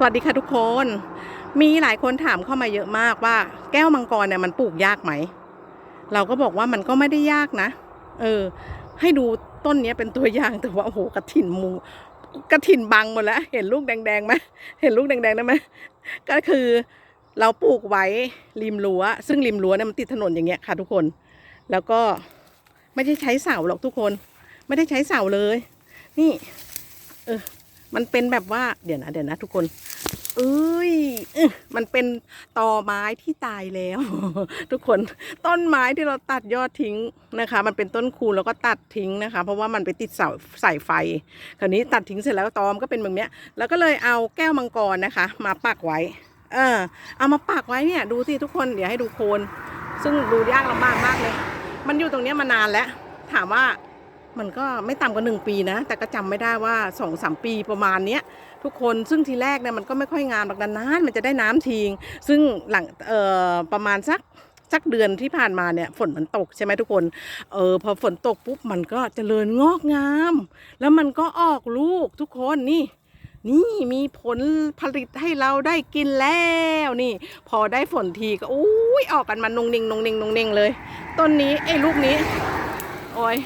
สวัสดีค่ะทุกคน มีหลายคนถามเข้ามาเยอะมากว่า แก้วมังกรเนี่ยมันปลูกยากไหม เราก็บอกว่ามันก็ไม่ได้ยากนะ เออ ให้ดูต้นนี้เป็นตัวอย่างแต่ว่าโอ้โหกระถิ่นมูกระถิ่นบังหมดแล้วเห็นลูกแดงๆไหมเห็นลูกแดงๆได้ไหมก็คือเราปลูกไว้ริมรั้ว ซึ่งริมรั้วเนี่ยมันติดถนนอย่างเงี้ยค่ะทุกคน แล้วก็ไม่ได้ใช้เสาหรอกทุกคน ไม่ได้ใช้เสาเลย นี่ เออ มันเป็นแบบว่าเดี๋ยวนะเดี๋ยวนะทุกคนเอ้ยมันเป็นตอไม้ที่ตายแล้ว ทุกคนต้นไม้ที่เราตัดยอดทิ้งนะคะ มันเป็นต้นคูแล้วก็ตัดทิ้งนะคะ เพราะว่ามันไปติดเสาสายไฟ คราวนี้ตัดทิ้งเสร็จแล้วตอมก็เป็นแบบเนี้ย แล้วก็เลยเอาแก้วมังกรนะคะ มาปักไว้ เออ เอามาปักไว้เนี่ยดูสิทุกคนเดี๋ยวให้ดูโคน ซึ่งดูยากลำบากมากเลย มันอยู่ตรงเนี้ยมานานแล้ว ถามว่า มันก็ไม่ต่ำกว่าหนึ่งปีนะ แต่ก็จำไม่ได้ว่าสองสามปีประมาณเนี้ยทุกคนซึ่งทีแรกเนี่ยมันก็ไม่ค่อยงามหรอกนานๆมันจะได้น้ำทิ้งซึ่งหลังเอ่อประมาณสักสักเดือนที่ผ่านมาเนี่ยฝนมันตกใช่ไหมทุกคน เออพอฝนตกปุ๊บมันก็เจริญงอกงาม แล้วมันก็ออกลูกทุกคนนี่ นี่มีผลผลิตให้เราได้กินแล้วนี่ พอได้ฝนทีก็อุ้ยออกกันมานุงนิงนุงนิงนุงนิงเลย ต้นนี้ไอ้ลูกนี้ โอ้ย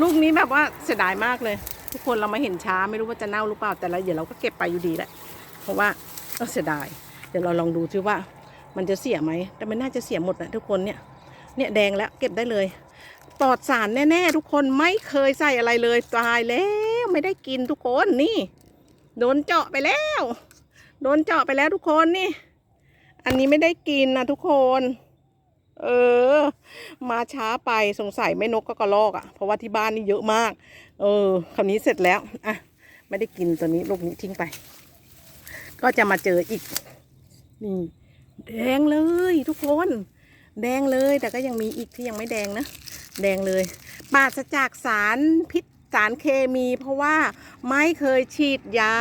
ลูกนี้แบบว่าเสียดายมากเลย ทุกคนเรามาเห็นช้าไม่รู้ว่าจะเน่าหรือเปล่าแต่ละเดี๋ยวเราก็เก็บไปอยู่ดีแหละ เพราะว่าก็เสียดาย เดี๋ยวเราลองดูซิว่า มันจะเสียไหมแต่มันน่าจะเสียหมดนะทุกคนเนี่ยเนี่ยแดงแล้วเก็บได้เลยปลอดสารแน่ๆทุกคนไม่เคยใส่อะไรเลยตายแล้วไม่ได้กินทุกคนนี่โดนเจาะไปแล้ว โดนเจาะไปแล้วทุกคนนี่ อันนี้ไม่ได้กินนะทุกคน เออ มาช้าไปสงสัยไม่นกก็กระลอกอะ่ะ เพราะว่าที่บ้านนี่เยอะมาก เออคราวนี้เสร็จแล้วอะไม่ได้กินตัวนี้ลูกนี้ทิ้งไป ก็จะมาเจออีกนี่แดงเลยทุกคน แดงเลยแต่ก็ยังมีอีกที่ยังไม่แดงนะ แดงเลยปราศจากสารพิษสารเคมี เพราะว่าไม่เคยฉีดยา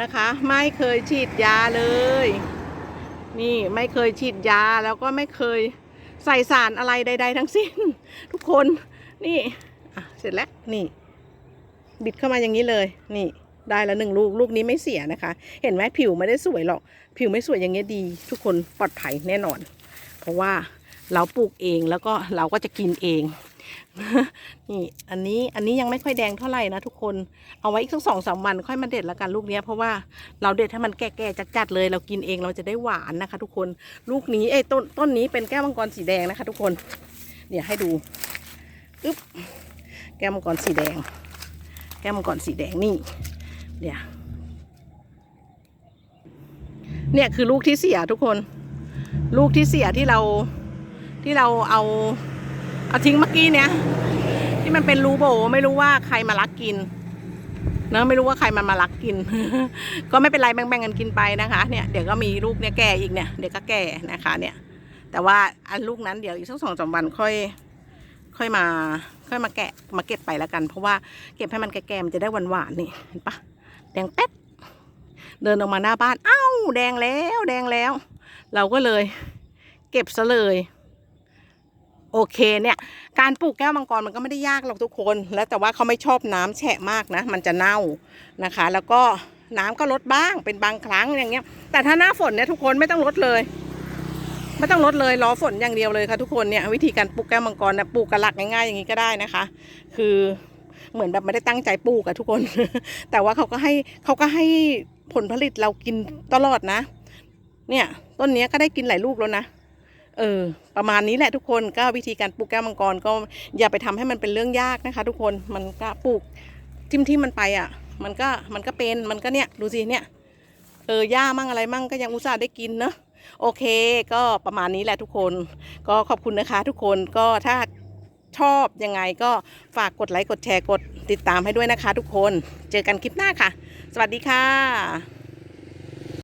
นะคะ ไม่เคยฉีดยาเลย นี่ไม่เคยฉีดยาแล้วก็ไม่เคยใส่สารอะไรใด ๆ ทั้งสิ้น ทุกคนนี่อะเสร็จแล้วนี่ บิดเข้ามาอย่างนี้เลย นี่ ได้แล้วหนึ่งลูกลูกนี้ไม่เสียนะคะ เห็นไหมผิวไม่ได้สวยหรอก ผิวไม่สวยอย่างเงี้ยดี ทุกคนปลอดภัยแน่นอน เพราะว่าเราปลูกเองแล้วก็เราก็จะกินเอง นี่อันนี้อันนี้ยังไม่ค่อยแดงเท่าไหร่นะทุกคนเอาไว้อีกสักสองสามวันค่อยมาเด็ดละกันลูกเนี้ยเพราะว่าเราเด็ดให้มันแก่ๆจัดๆเลย เรากินเองเราจะได้หวานนะคะ ทุกคนลูกนี้เอ้ต้นต้นนี้เป็นแก้วมังกรสีแดงนะคะ ทุกคนเดี๋ยให้ดูอึ๊บแก้วมังกรสีแดง แก้วมังกรสีแดงนี่เดี๋ยวเนี่ยคือลูกที่เสียทุกคน ลูกที่เสียที่เราที่เราเอา เอาทิ้งเมื่อกี้เนี่ยที่มันเป็นรูโบไม่รู้ว่าใครมาลักกินเนะไม่รู้ว่าใครมันมาลักกิน ก็ไม่เป็นไรแบ่งๆกันกินไปนะคะเนี่ยเดี๋ยวก็มีลูกเนี่ยแก่อีกเนี่ยเดี๋ยวก็แก่นะคะเนี่ย แต่ว่าอันลูกนั้นเดี๋ยวอีกสักสองสามวันค่อย ค่อยมา ค่อยมาแกะมาเก็บไปแล้วกัน เพราะว่าเก็บให้มันแก่ๆมันจะได้หวานๆนี่เห็นปะแดงแป๊ดเดินออกมาหน้าบ้านเอ้าแดงแล้ว แดงแล้ว เราก็เลย เก็บซะเลย โอเคเนี่ยการปลูกแก้วมังกรมันก็ไม่ได้ยากหรอกทุกคน แล้วแต่ว่าเขาไม่ชอบน้ำแฉะมากนะ มันจะเน่านะคะ แล้วก็น้ำก็ลดบ้างเป็นบางครั้งอย่างเงี้ย แต่ถ้าหน้าฝนเนี่ยทุกคนไม่ต้องลดเลย ไม่ต้องลดเลยรอฝนอย่างเดียวเลยค่ะทุกคนเนี่ยวิธีการปลูกแก้วมังกรนะปลูกกระหลักง่ายๆอย่างนี้ก็ได้นะคะ คือเหมือนแบบไม่ได้ตั้งใจปลูกอะทุกคน แต่ว่าเขาก็ให้เขาก็ให้ผลผลิตเรากินตลอดนะ เนี่ยต้นนี้ก็ได้กินหลายลูกแล้วนะ เออประมาณนี้แหละทุกคนก็วิธีการปลูกแก้วมังกรก็อย่าไปทำให้มันเป็นเรื่องยากนะคะ ทุกคนมันก็ปลูกทิมที่มันไปอะ มันก็มันก็เป็นมันก็เนี่ยดูสิเนี่ยเออหญ้ามั่งอะไรมั่งก็ยังอุตส่าห์ได้กินเนอะโอเค ก็ประมาณนี้แหละทุกคน ก็ขอบคุณนะคะ ทุกคนก็ถ้าชอบยังไงก็ฝากกดไลค์กดแชร์กดติดตามให้ด้วยนะคะ ทุกคนเจอกันคลิปหน้าค่ะ สวัสดีค่ะ